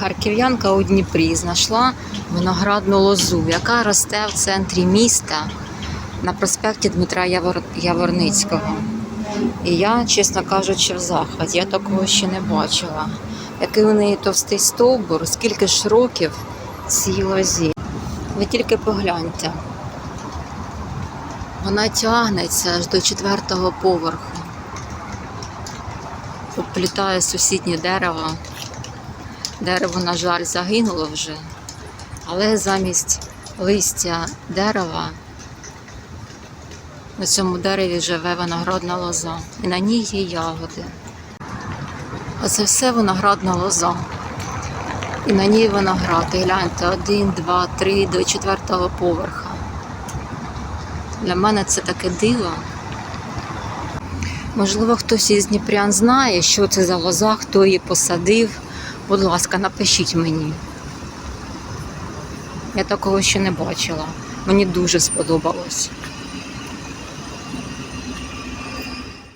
Харків'янка у Дніпрі знайшла виноградну лозу, яка росте в центрі міста на проспекті Дмитра Явор... Яворницького. І я, чесно кажучи, в захваті. Я такого ще не бачила. Який у неї товстий стовбур, скільки ж років цій лозі. Ви тільки погляньте. Вона тягнеться аж до четвертого поверху. Обплітає сусіднє дерево. Дерево, на жаль, загинуло вже, але замість листя дерева на цьому дереві живе виноградна лоза, і на ній є ягоди. Оце все виноградна лоза. І на ній виноград. І гляньте, один, два, три до четвертого поверха. Для мене це таке диво. Можливо, хтось із Дніпрян знає, що це за лоза, хто її посадив. Будь ласка, напишіть мені. Я такого ще не бачила. Мені дуже сподобалось.